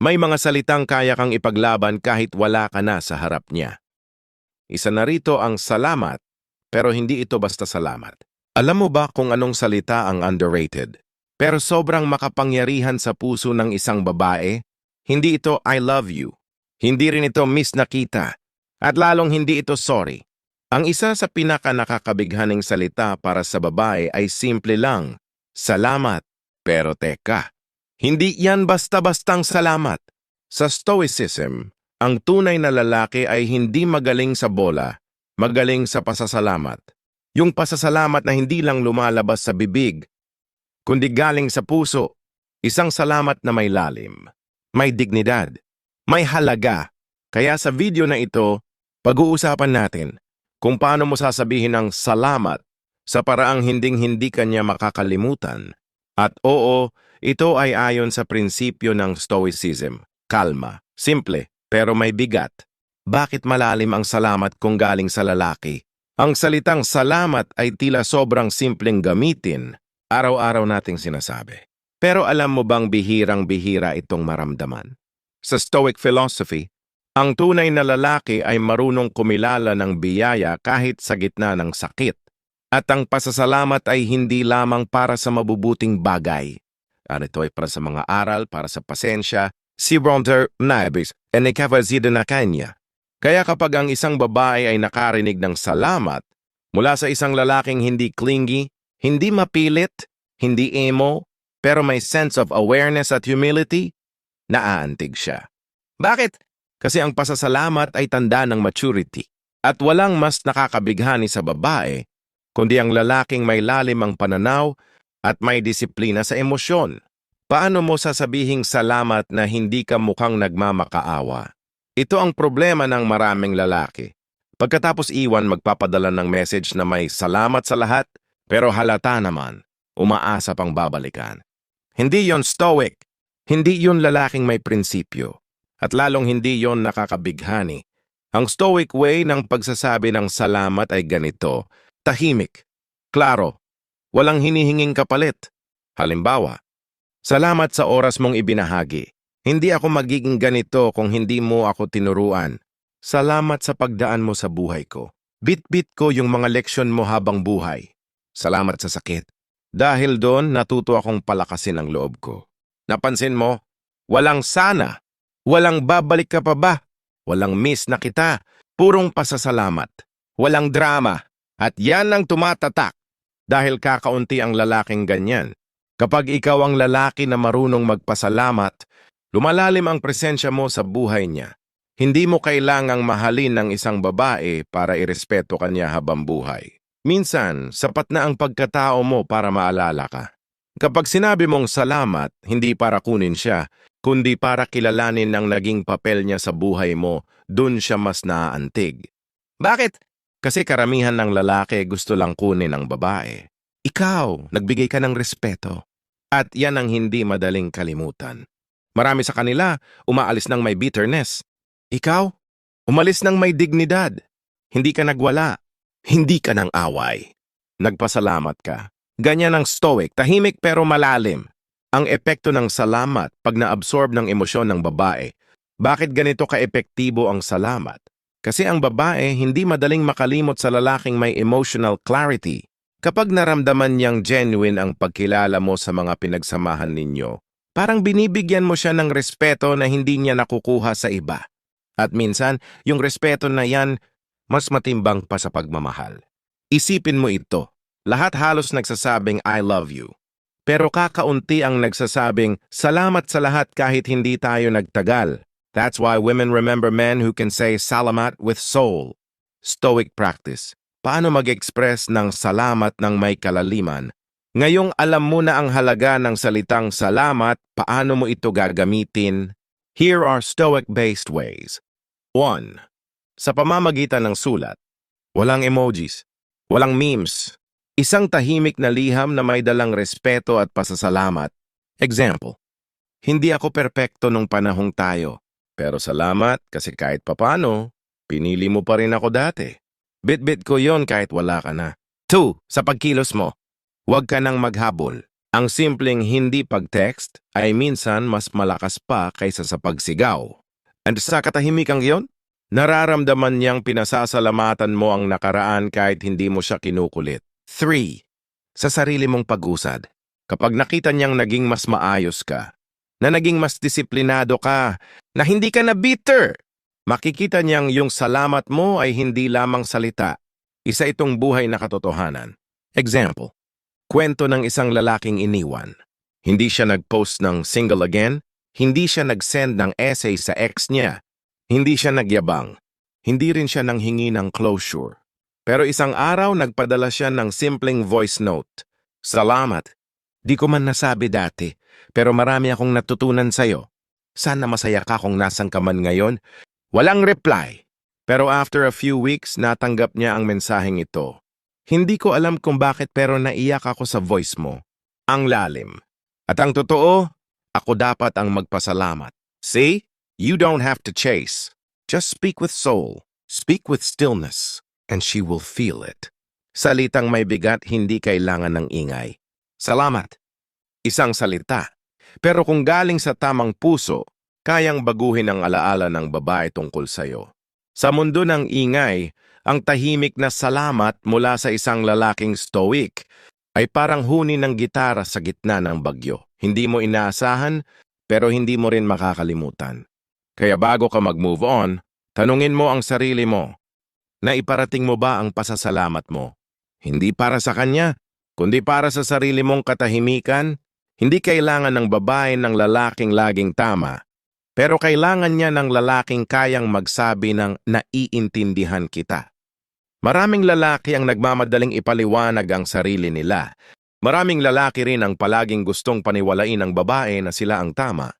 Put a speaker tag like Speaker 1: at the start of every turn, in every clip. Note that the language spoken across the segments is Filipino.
Speaker 1: May mga salitang kaya kang ipaglaban kahit wala ka na sa harap niya. Isa na rito ang salamat, pero hindi ito basta salamat. Alam mo ba kung anong salita ang underrated? Pero sobrang makapangyarihan sa puso ng isang babae? Hindi ito I love you. Hindi rin ito miss nakita. At lalong hindi ito sorry. Ang isa sa pinaka nakakabighaning salita para sa babae ay simple lang, salamat. Pero teka, hindi yan basta-bastang salamat. Sa Stoicism, ang tunay na lalaki ay hindi magaling sa bola, magaling sa pasasalamat. Yung pasasalamat na hindi lang lumalabas sa bibig, kundi galing sa puso, isang salamat na may lalim, may dignidad, may halaga. Kaya sa video na ito, pag-uusapan natin kung paano mo sasabihin ang salamat sa paraang hinding-hindi kanya makakalimutan. At oo, ito ay ayon sa prinsipyo ng Stoicism. Kalma, simple, pero may bigat. Bakit malalim ang salamat kung galing sa lalaki? Ang salitang salamat ay tila sobrang simpleng gamitin, araw-araw nating sinasabi. Pero alam mo bang bihirang-bihira itong maramdaman? Sa Stoic philosophy, ang tunay na lalaki ay marunong kumilala ng biyaya kahit sa gitna ng sakit. At ang pasasalamat ay hindi lamang para sa mabubuting bagay. At ito ay para sa mga aral, para sa pasensya, si Bronter Nabis, and ikavazida na kanya. Kaya kapag ang isang babae ay nakarinig ng salamat mula sa isang lalaking hindi clingy, hindi mapilit, hindi emo, pero may sense of awareness at humility, naaantig siya. Bakit? Kasi ang pasasalamat ay tanda ng maturity. At walang mas nakakabighani sa babae, kundi ang lalaking may lalim ang pananaw at may disiplina sa emosyon. Paano mo sasabihing salamat na hindi ka mukhang nagmamakaawa? Ito ang problema ng maraming lalaki. Pagkatapos iwan magpapadala ng message na may salamat sa lahat, pero halata naman, umaasa pang babalikan. Hindi yon stoic. Hindi yon lalaking may prinsipyo. At lalong hindi yon nakakabighani. Ang stoic way ng pagsasabi ng salamat ay ganito, tahimik, klaro, walang hinihinging kapalit. Halimbawa, salamat sa oras mong ibinahagi. Hindi ako magiging ganito kung hindi mo ako tinuruan. Salamat sa pagdaan mo sa buhay ko. Bit-bit ko yung mga leksyon mo habang buhay. Salamat sa sakit. Dahil doon, natuto akong palakasin ang loob ko. Napansin mo, walang sana, walang babalik ka pa ba, walang miss na kita, purong pasasalamat, walang drama, at yan ang tumatatak dahil kakaunti ang lalaking ganyan. Kapag ikaw ang lalaki na marunong magpasalamat, lumalalim ang presensya mo sa buhay niya. Hindi mo kailangang mahalin ng isang babae para irespeto kanya habang buhay. Minsan, sapat na ang pagkatao mo para maalala ka. Kapag sinabi mong salamat, hindi para kunin siya, kundi para kilalanin ang naging papel niya sa buhay mo, dun siya mas naaantig. Bakit? Kasi karamihan ng lalaki gusto lang kunin ang babae. Ikaw, nagbigay ka ng respeto. At yan ang hindi madaling kalimutan. Marami sa kanila, umaalis ng may bitterness. Ikaw, umalis ng may dignidad. Hindi ka nagwala. Hindi ka ng away. Nagpasalamat ka. Ganyan ang stoic, tahimik pero malalim. Ang epekto ng salamat pag na-absorb ng emosyon ng babae. Bakit ganito ka-epektibo ang salamat? Kasi ang babae hindi madaling makalimot sa lalaking may emotional clarity. Kapag naramdaman niyang genuine ang pagkilala mo sa mga pinagsamahan ninyo, parang binibigyan mo siya ng respeto na hindi niya nakukuha sa iba. At minsan, yung respeto na yan mas matimbang pa sa pagmamahal. Isipin mo ito, lahat halos nagsasabing I love you. Pero kakaunti ang nagsasabing salamat sa lahat kahit hindi tayo nagtagal. That's why women remember men who can say salamat with soul. Stoic practice. Paano mag-express ng salamat ng may kalaliman? Ngayong alam mo na ang halaga ng salitang salamat, paano mo ito gagamitin? Here are Stoic-based ways. 1 sa pamamagitan ng sulat. Walang emojis, walang memes, isang tahimik na liham na may dalang respeto at pasasalamat. Example, hindi ako perpekto nung panahong tayo, pero salamat kasi kahit papano, pinili mo pa rin ako dati. Bit-bit ko yon kahit wala ka na. 2. Sa pagkilos mo, huwag ka nang maghabol. Ang simpleng hindi pag-text ay minsan mas malakas pa kaysa sa pagsigaw. And sa katahimikang iyon, nararamdaman niyang pinasasalamatan mo ang nakaraan kahit hindi mo siya kinukulit. 3. Sa sarili mong pag-usad. Kapag nakita niyang naging mas maayos ka, na naging mas disiplinado ka, na hindi ka na bitter, makikita niyang yung salamat mo ay hindi lamang salita. Isa itong buhay na katotohanan. Example, kwento ng isang lalaking iniwan. Hindi siya nag-post ng single again, hindi siya nag-send ng essay sa ex niya, hindi siya nagyabang, hindi rin siya nanghingi ng closure. Pero isang araw nagpadala siya ng simpleng voice note. Salamat. Di ko man nasabi dati, pero marami akong natutunan sa'yo. Sana masaya ka kung nasan ka man ngayon. Walang reply. Pero after a few weeks, natanggap niya ang mensaheng ito. Hindi ko alam kung bakit pero naiyak ako sa voice mo. Ang lalim. At ang totoo, ako dapat ang magpasalamat. See? You don't have to chase. Just speak with soul. Speak with stillness. And she will feel it. Salitang may bigat, hindi kailangan ng ingay. Salamat. Isang salita. Pero kung galing sa tamang puso, kayang baguhin ang alaala ng babae tungkol sa'yo. Sa mundo ng ingay, ang tahimik na salamat mula sa isang lalaking stoic ay parang huni ng gitara sa gitna ng bagyo. Hindi mo inaasahan, pero hindi mo rin makakalimutan. Kaya bago ka mag-move on, tanungin mo ang sarili mo, na iparating mo ba ang pasasalamat mo? Hindi para sa kanya, kundi para sa sarili mong katahimikan. Hindi kailangan ng babae ng lalaking laging tama, pero kailangan niya ng lalaking kayang magsabi ng naiintindihan kita. Maraming lalaki ang nagmamadaling ipaliwanag ang sarili nila. Maraming lalaki rin ang palaging gustong paniwalain ng babae na sila ang tama.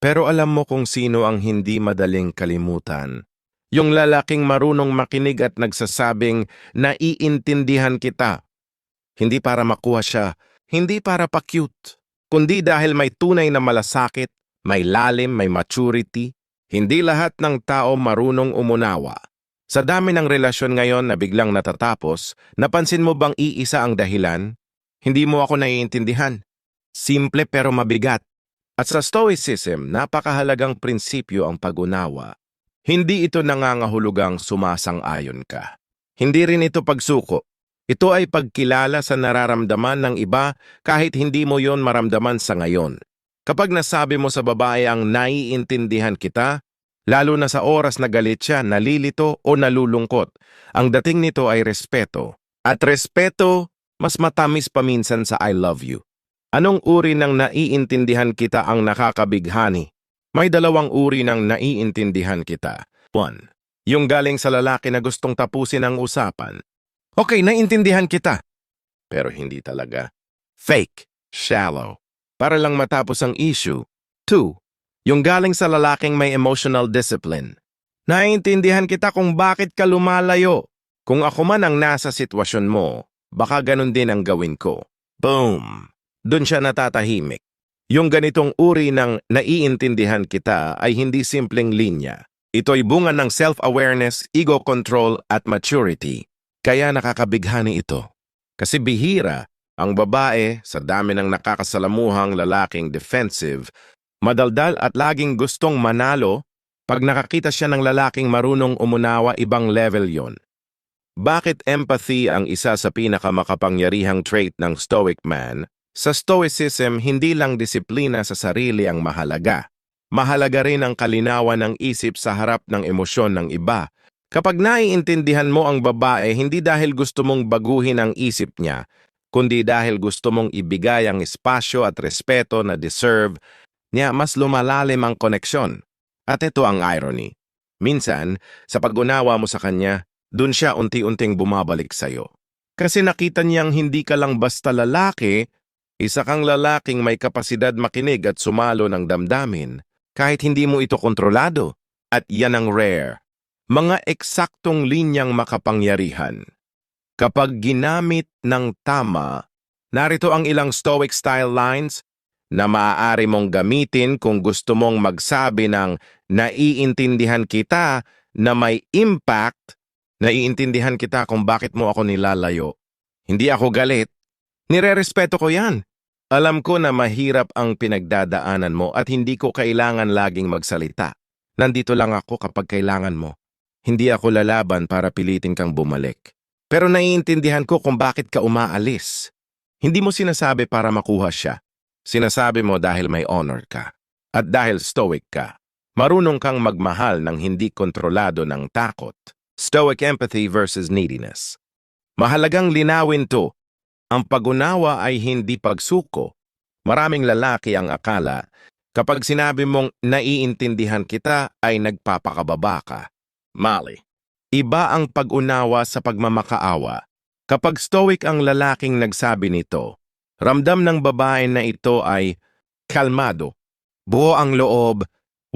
Speaker 1: Pero alam mo kung sino ang hindi madaling kalimutan. Yung lalaking marunong makinig at nagsasabing naiintindihan kita. Hindi para makuha siya, hindi para pa-cute, kundi dahil may tunay na malasakit, may lalim, may maturity. Hindi lahat ng tao marunong umunawa. Sa dami ng relasyon ngayon na biglang natatapos, napansin mo bang iisa ang dahilan? Hindi mo ako naiintindihan. Simple pero mabigat. At sa Stoicism, napakahalagang prinsipyo ang pag-unawa. Hindi ito nangangahulugang sumasang-ayon ka. Hindi rin ito pagsuko. Ito ay pagkilala sa nararamdaman ng iba kahit hindi mo yon maramdaman sa ngayon. Kapag nasabi mo sa babae ang naiintindihan kita, lalo na sa oras na galit siya, nalilito o nalulungkot, ang dating nito ay respeto. At respeto, mas matamis paminsan sa I love you. Anong uri ng naiintindihan kita ang nakakabighani? May dalawang uri ng naiintindihan kita. One, yung galing sa lalaki na gustong tapusin ang usapan. Okay, naiintindihan kita. Pero hindi talaga. Fake, shallow, para lang matapos ang issue. Two, yung galing sa lalaking may emotional discipline. Naiintindihan kita kung bakit ka lumalayo. Kung ako man ang nasa sitwasyon mo, baka ganun din ang gawin ko. Boom! Doon siya natatahimik. Yung ganitong uri ng naiintindihan kita ay hindi simpleng linya. Ito'y bunga ng self-awareness, ego control at maturity. Kaya nakakabighani ito. Kasi bihira, ang babae sa dami ng nakakasalamuhang lalaking defensive, madaldal at laging gustong manalo, pag nakakita siya ng lalaking marunong umunawa ibang level yon. Bakit empathy ang isa sa pinakamakapangyarihang trait ng stoic man? Sa stoicism, hindi lang disiplina sa sarili ang mahalaga. Mahalaga rin ang kalinawan ng isip sa harap ng emosyon ng iba. Kapag naiintindihan mo ang babae, hindi dahil gusto mong baguhin ang isip niya, kundi dahil gusto mong ibigay ang espasyo at respeto na deserve niya, mas lumalalim ang koneksyon. At ito ang irony. Minsan, sa pag-unawa mo sa kanya, dun siya unti-unting bumabalik sa'yo. Kasi nakita niyang hindi ka lang basta lalaki, isa kang lalaking may kapasidad makinig at sumalo ng damdamin kahit hindi mo ito kontrolado. At yan ang rare. Mga eksaktong linyang makapangyarihan. Kapag ginamit ng tama, narito ang ilang stoic style lines na maaari mong gamitin kung gusto mong magsabi ng naiintindihan kita na may impact, naiintindihan kita kung bakit mo ako nilalayo. Hindi ako galit, Nirerespeto ko yan. Alam ko na mahirap ang pinagdadaanan mo at hindi ko kailangan laging magsalita. Nandito lang ako kapag kailangan mo. Hindi ako lalaban para pilitin kang bumalik. Pero naiintindihan ko kung bakit ka umaalis. Hindi mo sinasabi para makuha siya. Sinasabi mo dahil may honor ka. At dahil stoic ka. Marunong kang magmahal ng hindi kontrolado ng takot. Stoic empathy versus neediness. Mahalagang linawin to. Ang pag-unawa ay hindi pagsuko. Maraming lalaki ang akala, kapag sinabi mong naiintindihan kita ay nagpapakababa ka. Mali. Iba ang pag-unawa sa pagmamakaawa. Kapag stoic ang lalaking nagsabi nito, ramdam ng babae na ito ay kalmado, buo ang loob,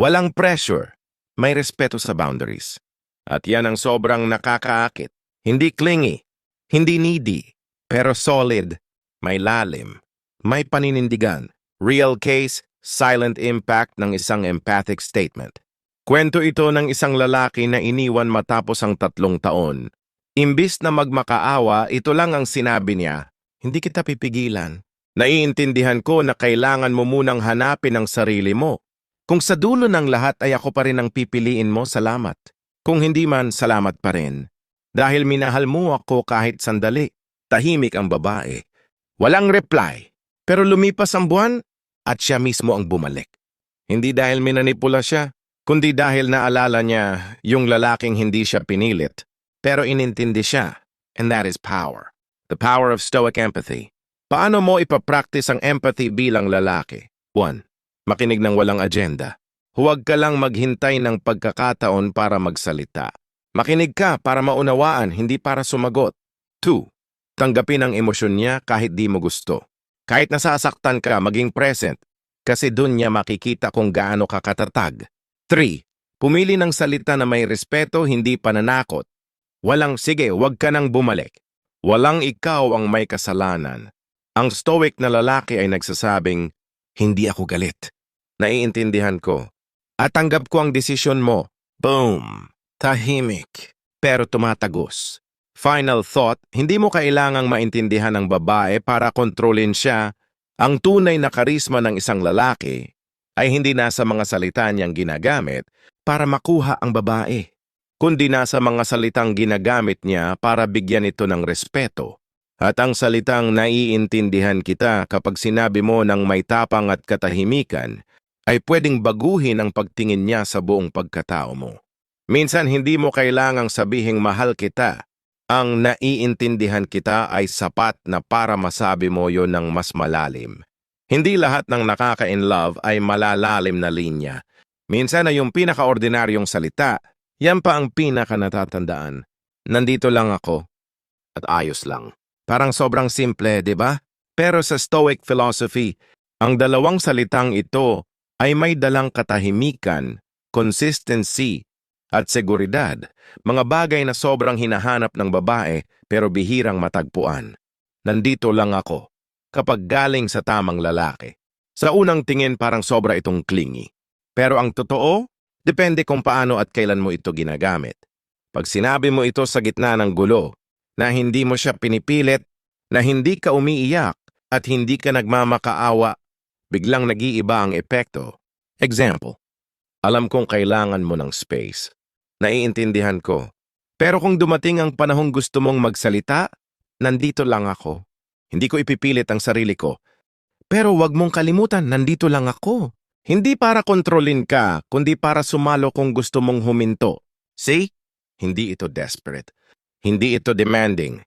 Speaker 1: walang pressure, may respeto sa boundaries. At yan ang sobrang nakakaakit. Hindi clingy, hindi needy, pero solid, may lalim, may paninindigan. Real case, silent impact ng isang empathic statement. Kwento ito ng isang lalaki na iniwan matapos ang tatlong taon. Imbis na magmakaawa, ito lang ang sinabi niya, hindi kita pipigilan. Naiintindihan ko na kailangan mo munang hanapin ang sarili mo. Kung sa dulo ng lahat ay ako pa rin ang pipiliin mo, salamat. Kung hindi man, salamat pa rin. Dahil minahal mo ako kahit sandali. Tahimik ang babae. Walang reply. Pero lumipas ang buwan at siya mismo ang bumalik. Hindi dahil minanipula siya, kundi dahil naalala niya yung lalaking hindi siya pinilit, pero inintindi siya. And that is power. The power of stoic empathy. Paano mo ipapractice ang empathy bilang lalaki? 1. Makinig ng walang agenda. Huwag ka lang maghintay ng pagkakataon para magsalita. Makinig ka para maunawaan, hindi para sumagot. 2. Tanggapin ang emosyon niya kahit di mo gusto. Kahit nasasaktan ka, maging present. Kasi dun niya makikita kung gaano ka katatag. 3. Pumili ng salita na may respeto, hindi pananakot. Walang, sige, wag ka nang bumalik. Walang ikaw ang may kasalanan. Ang stoic na lalaki ay nagsasabing, hindi ako galit. Naiintindihan ko. At tanggap ko ang desisyon mo. Boom! Tahimik. Pero tumatagos. Final thought, hindi mo kailangang maintindihan ng babae para kontrolin siya. Ang tunay na karisma ng isang lalaki ay hindi nasa mga salita niyang ginagamit para makuha ang babae, kundi nasa mga salitang ginagamit niya para bigyan ito ng respeto. At ang salitang naiintindihan kita kapag sinabi mo ng may tapang at katahimikan ay pwedeng baguhin ang pagtingin niya sa buong pagkatao mo. Minsan hindi mo kailangang sabihing mahal kita ang naiintindihan kita ay sapat na para masabi mo yon ng mas malalim. Hindi lahat ng nakaka-in-love ay malalalim na linya. Minsan ay yung pinaka-ordinaryong salita, yan pa ang pinaka-natatandaan. Nandito lang ako. At ayos lang. Parang sobrang simple, di ba? Pero sa Stoic philosophy, ang dalawang salitang ito ay may dalang katahimikan, consistency, at seguridad, mga bagay na sobrang hinahanap ng babae pero bihirang matagpuan. Nandito lang ako, kapag galing sa tamang lalaki. Sa unang tingin parang sobra itong clingy. Pero ang totoo, depende kung paano at kailan mo ito ginagamit. Pag sinabi mo ito sa gitna ng gulo, na hindi mo siya pinipilit, na hindi ka umiiyak at hindi ka nagmamakaawa, biglang nag-iiba ang epekto. Example, alam kong kailangan mo ng space. Naiintindihan ko. Pero kung dumating ang panahong gusto mong magsalita, nandito lang ako. Hindi ko ipipilit ang sarili ko. Pero wag mong kalimutan, nandito lang ako. Hindi para kontrolin ka, kundi para sumalo kung gusto mong huminto. See? Hindi ito desperate. Hindi ito demanding.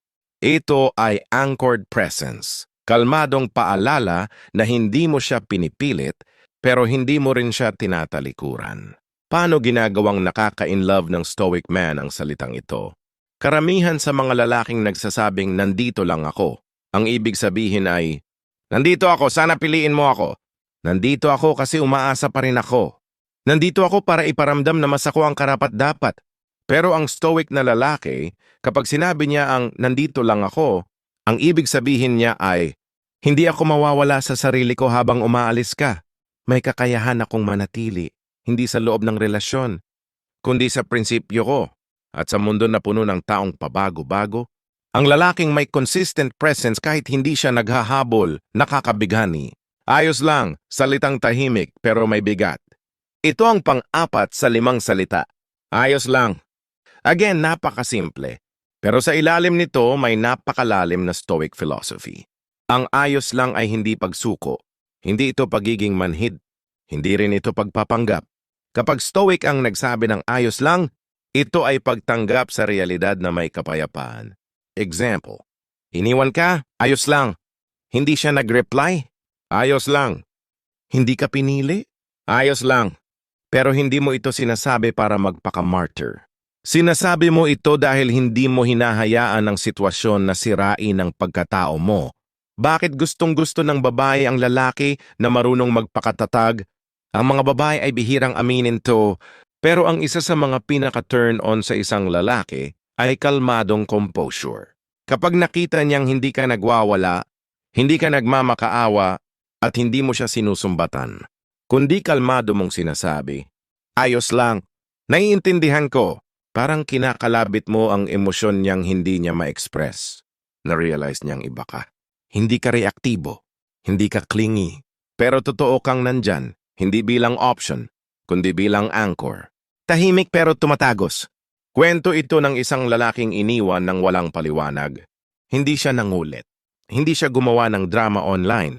Speaker 1: Ito ay anchored presence. Kalmadong paalala na hindi mo siya pinipilit, pero hindi mo rin siya tinatalikuran. Paano ginagawang nakaka-in-love ng stoic man ang salitang ito? Karamihan sa mga lalaking nagsasabing nandito lang ako. Ang ibig sabihin ay, Nandito ako, sana piliin mo ako. Nandito ako kasi umaasa pa rin ako. Nandito ako para iparamdam na mas ako ang karapat-dapat. Pero ang stoic na lalaki, kapag sinabi niya ang nandito lang ako, ang ibig sabihin niya ay, hindi ako mawawala sa sarili ko habang umaalis ka. May kakayahan akong manatili hindi sa loob ng relasyon, kundi sa prinsipyo ko at sa mundo na puno ng taong pabago-bago, Ang lalaking may consistent presence kahit hindi siya naghahabol, nakakabighani. Ayos lang, salitang tahimik pero may bigat. Ito ang pang-apat sa limang salita. Ayos lang. Again, napakasimple. Pero sa ilalim nito may napakalalim na Stoic philosophy. Ang ayos lang ay hindi pagsuko. Hindi ito pagiging manhid. Hindi rin ito pagpapanggap. Kapag Stoic ang nagsabi ng ayos lang, ito ay pagtanggap sa realidad na may kapayapaan. Example, iniwan ka, ayos lang. Hindi siya nag-reply, ayos lang. Hindi ka pinili, ayos lang. Pero hindi mo ito sinasabi para magpaka-martyr. Sinasabi mo ito dahil hindi mo hinahayaan ang sitwasyon na sirain ang pagkatao mo. Bakit gustong-gusto ng babae ang lalaki na marunong magpakatatag? Ang mga babae ay bihirang aminin to, pero ang isa sa mga pinaka-turn on sa isang lalaki ay kalmadong composure. Kapag nakita niyang hindi ka nagwawala, hindi ka nagmamakaawa, at hindi mo siya sinusumbatan, kundi kalmado mong sinasabi, ayos lang, naiintindihan ko, parang kinakalabit mo ang emosyon niyang hindi niya ma-express. Na-realize niyang iba ka. Hindi ka reaktibo, hindi ka clingy, pero totoo kang nandyan, hindi bilang option, kundi bilang anchor. Tahimik pero tumatagos. Kwento ito ng isang lalaking iniwan ng walang paliwanag. Hindi siya nangulit. Hindi siya gumawa ng drama online.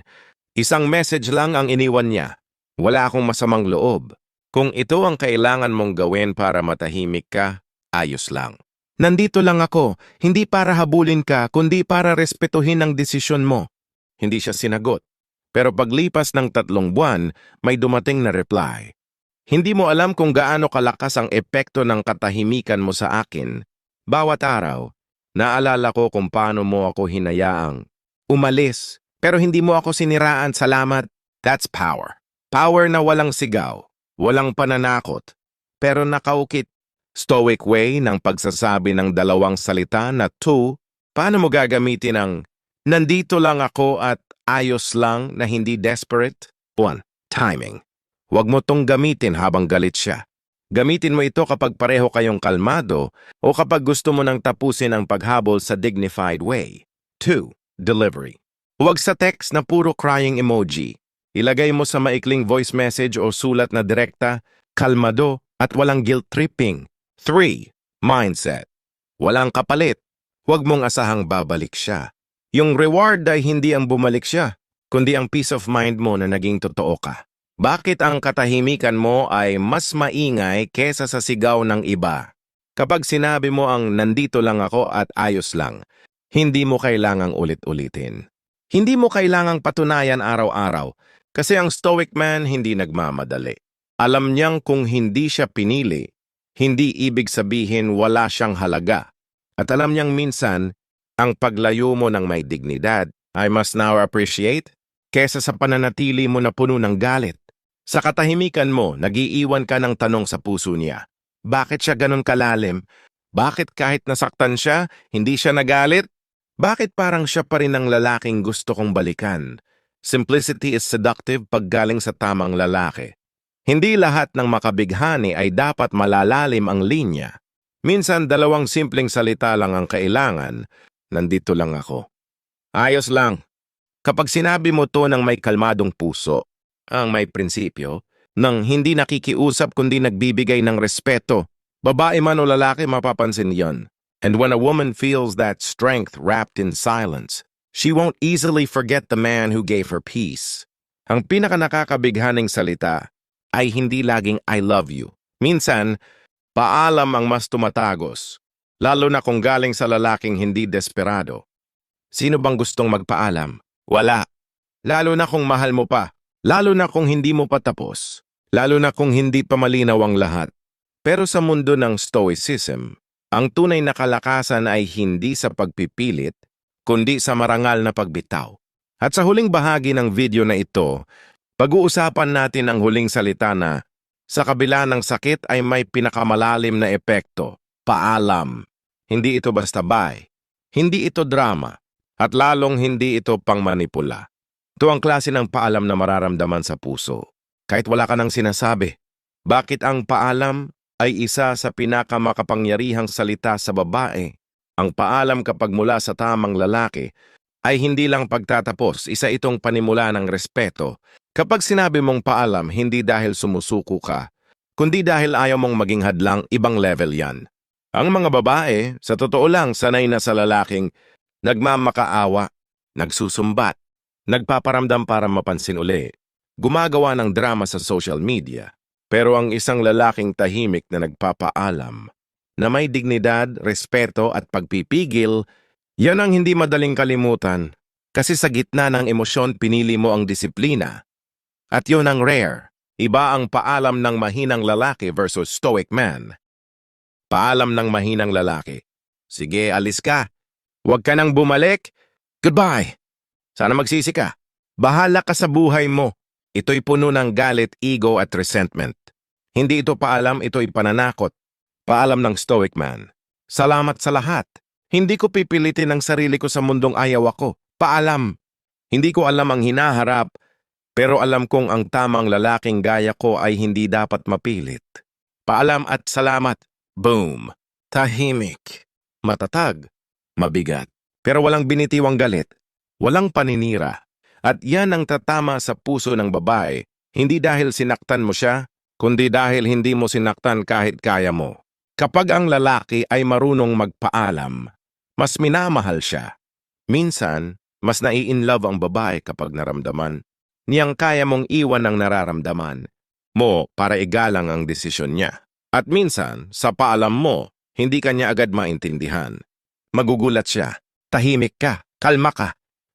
Speaker 1: Isang message lang ang iniwan niya. Wala akong masamang loob. Kung ito ang kailangan mong gawin para matahimik ka, ayos lang. Nandito lang ako, hindi para habulin ka, kundi para respetuhin ang desisyon mo. Hindi siya sinagot. Pero paglipas ng tatlong buwan, may dumating na reply. Hindi mo alam kung gaano kalakas ang epekto ng katahimikan mo sa akin. Bawat araw, naalala ko kung paano mo ako hinayaang. Umalis, pero hindi mo ako siniraan, salamat. That's power. Power na walang sigaw, walang pananakot, pero nakaukit. Stoic way ng pagsasabi ng dalawang salita na two, paano mo gagamitin ang nandito lang ako at ayos lang na hindi desperate? One, timing. Huwag mo tong gamitin habang galit siya. Gamitin mo ito kapag pareho kayong kalmado o kapag gusto mo nang tapusin ang paghabol sa dignified way. 2. Delivery. Huwag sa text na puro crying emoji. Ilagay mo sa maikling voice message o sulat na direkta, kalmado at walang guilt-tripping. 3. Mindset. Walang kapalit. Huwag mong asahang babalik siya. Yung reward ay hindi ang bumalik siya, kundi ang peace of mind mo na naging totoo ka. Bakit ang katahimikan mo ay mas maingay kesa sa sigaw ng iba? Kapag sinabi mo ang nandito lang ako at ayos lang, hindi mo kailangang ulit-ulitin. Hindi mo kailangang patunayan araw-araw kasi ang stoic man hindi nagmamadali. Alam niyang kung hindi siya pinili, hindi ibig sabihin wala siyang halaga. At alam niyang minsan, ang paglayo mo ng may dignidad ay mas now appreciate kesa sa pananatili mo na puno ng galit. Sa katahimikan mo, nagiiwan ka ng tanong sa puso niya. Bakit siya ganun kalalim? Bakit kahit nasaktan siya, hindi siya nagalit? Bakit parang siya pa rin ang lalaking gusto kong balikan? Simplicity is seductive pag galing sa tamang lalaki. Hindi lahat ng makabighani ay dapat malalalim ang linya. Minsan dalawang simpleng salita lang ang kailangan, nandito lang ako. Ayos lang. Kapag sinabi mo to ng may kalmadong puso, ang may prinsipyo, nang hindi nakikiusap kundi nagbibigay ng respeto. Babae man o lalaki mapapansin yon. And when a woman feels that strength wrapped in silence, she won't easily forget the man who gave her peace. Ang pinaka nakakabighaning salita ay hindi laging I love you. Minsan, paalam ang mas tumatagos, lalo na kung galing sa lalaking hindi desperado. Sino bang gustong magpaalam? Wala. Lalo na kung mahal mo pa. Lalo na kung hindi mo pa tapos. Lalo na kung hindi pa malinaw ang lahat. Pero sa mundo ng Stoicism, ang tunay na kalakasan ay hindi sa pagpipilit, kundi sa marangal na pagbitaw. At sa huling bahagi ng video na ito, pag-uusapan natin ang huling salita na sa kabila ng sakit ay may pinakamalalim na epekto, paalam. Hindi ito basta bay, hindi ito drama, at lalong hindi ito pangmanipula. Ito ang klase ng paalam na mararamdaman sa puso. Kahit wala ka nang sinasabi. Bakit ang paalam ay isa sa pinakamakapangyarihang salita sa babae? Ang paalam kapag mula sa tamang lalaki ay hindi lang pagtatapos, isa itong panimula ng respeto. Kapag sinabi mong paalam, hindi dahil sumusuko ka, kundi dahil ayaw mong maging hadlang, ibang level yan. Ang mga babae, sa totoo lang, sanay na sa lalaking nagmamakaawa, nagsusumbat, nagpaparamdam para mapansin uli, gumagawa ng drama sa social media. Pero ang isang lalaking tahimik na nagpapaalam, na may dignidad, respeto at pagpipigil, yan ang hindi madaling kalimutan kasi sa gitna ng emosyon pinili mo ang disiplina. At yun ang rare. Iba ang paalam ng mahinang lalaki versus stoic man. Paalam ng mahinang lalaki. Sige, alis ka. Huwag ka nang bumalik. Goodbye. Sana magsisi ka. Bahala ka sa buhay mo. Ito'y puno ng galit, ego at resentment. Hindi ito paalam, ito'y pananakot. Paalam ng stoic man. Salamat sa lahat. Hindi ko pipilitin ang sarili ko sa mundong ayaw ako. Paalam. Hindi ko alam ang hinaharap, pero alam kong ang tamang lalaking gaya ko ay hindi dapat mapilit. Paalam at salamat. Boom. Tahimik. Matatag. Mabigat. Pero walang binitiwang galit. Walang paninira. At yan ang tatama sa puso ng babae, hindi dahil sinaktan mo siya, kundi dahil hindi mo sinaktan kahit kaya mo. Kapag ang lalaki ay marunong magpaalam, mas minamahal siya. Minsan, mas nai-inlove ang babae kapag naramdaman niyang kaya mong iwan ang nararamdaman mo para igalang ang desisyon niya. At minsan, sa paalam mo, hindi kanya agad maintindihan. Magugulat siya, tahimik ka, kalma ka,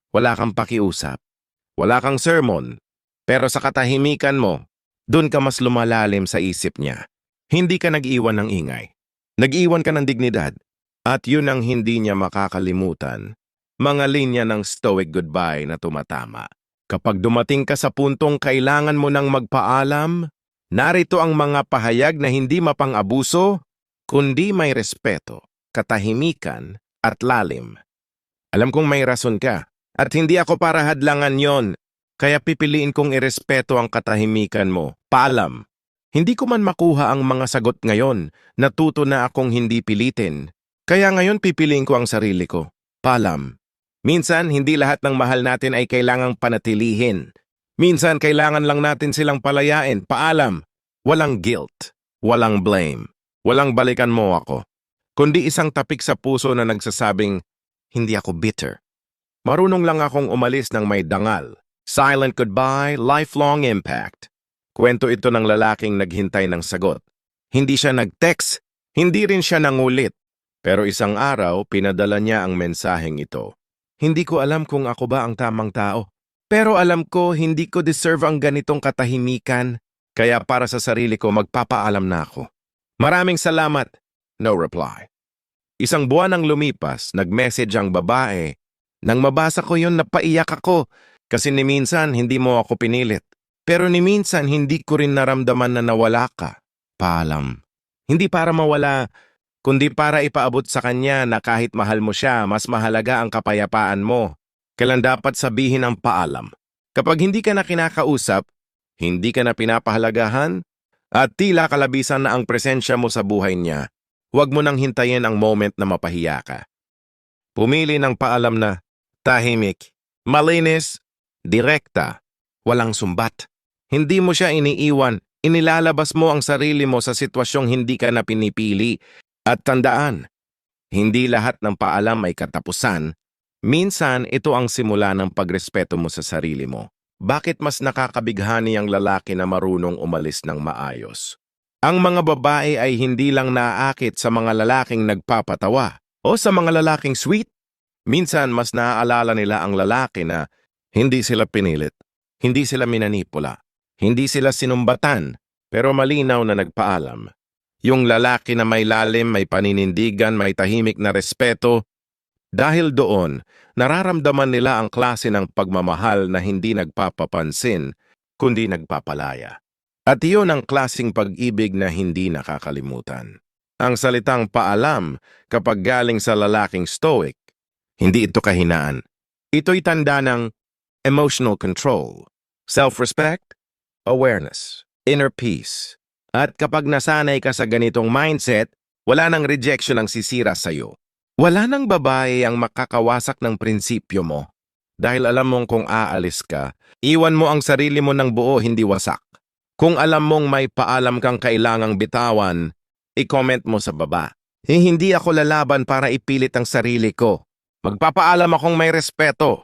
Speaker 1: wala kang pakiusap, wala kang sermon, pero sa katahimikan mo, dun ka mas lumalalim sa isip niya. Hindi ka nag-iwan ng ingay. Nag-iwan ka ng dignidad. At yun ang hindi niya makakalimutan. Mga linya ng stoic goodbye na tumatama. Kapag dumating ka sa puntong kailangan mo nang magpaalam, narito ang mga pahayag na hindi mapang-abuso, kundi may respeto, katahimikan, at lalim. Alam kong may rason ka, at hindi ako para hadlangan yon, kaya pipiliin kong irespeto ang katahimikan mo. Paalam. Hindi ko man makuha ang mga sagot ngayon, natuto na akong hindi pilitin. Kaya ngayon pipiliin ko ang sarili ko. Paalam. Minsan, hindi lahat ng mahal natin ay kailangang panatilihin. Minsan, kailangan lang natin silang palayain. Paalam. Walang guilt. Walang blame. Walang balikan mo ako. Kundi isang tapik sa puso na nagsasabing, hindi ako bitter. Marunong lang akong umalis ng may dangal. Silent goodbye, lifelong impact. Kwento ito ng lalaking naghintay ng sagot. Hindi siya nag-text, hindi rin siya nangulit. Pero isang araw, pinadala niya ang mensaheng ito. Hindi ko alam kung ako ba ang tamang tao. Pero alam ko, hindi ko deserve ang ganitong katahimikan. Kaya para sa sarili ko, magpapaalam na ako. Maraming salamat. No reply. Isang buwan ang lumipas, nag-message ang babae. Nang mabasa ko yun, napaiyak ako. Kasi ni minsan, hindi mo ako pinilit. Pero ni minsan, hindi ko rin naramdaman na nawala ka. Paalam. Hindi para mawala, kundi para ipaabot sa kanya na kahit mahal mo siya, mas mahalaga ang kapayapaan mo. Kailan dapat sabihin ang paalam. Kapag hindi ka na kinakausap, hindi ka na pinapahalagahan, at tila kalabisan na ang presensya mo sa buhay niya, huwag mo nang hintayin ang moment na mapahiya ka. Pumili ng paalam na tahimik, malinis, direkta, walang sumbat. Hindi mo siya iniiwan, inilalabas mo ang sarili mo sa sitwasyong hindi ka na pinipili. At tandaan, hindi lahat ng paalam ay katapusan. Minsan, ito ang simula ng pagrespeto mo sa sarili mo. Bakit mas nakakabighani ang lalaki na marunong umalis ng maayos? Ang mga babae ay hindi lang naaakit sa mga lalaking nagpapatawa o sa mga lalaking sweet. Minsan, mas naaalala nila ang lalaki na hindi sila pinilit, hindi sila minanipula, hindi sila sinumbatan, pero malinaw na nagpaalam. Yung lalaki na may lalim, may paninindigan, may tahimik na respeto, dahil doon, nararamdaman nila ang klase ng pagmamahal na hindi nagpapapansin, kundi nagpapalaya. At iyon ang klasing pag-ibig na hindi nakakalimutan. Ang salitang paalam kapag galing sa lalaking stoic, hindi ito kahinaan. Ito'y tanda ng emotional control, self-respect, awareness, inner peace. At kapag nasanay ka sa ganitong mindset, wala nang rejection ang sisira sa'yo. Wala nang babae ang makakawasak ng prinsipyo mo. Dahil alam mong kung aalis ka, iwan mo ang sarili mo ng buo hindi wasak. Kung alam mong may paalam kang kailangang bitawan, i-comment mo sa baba. Eh, Hindi ako lalaban para ipilit ang sarili ko. Magpapaalam akong may respeto.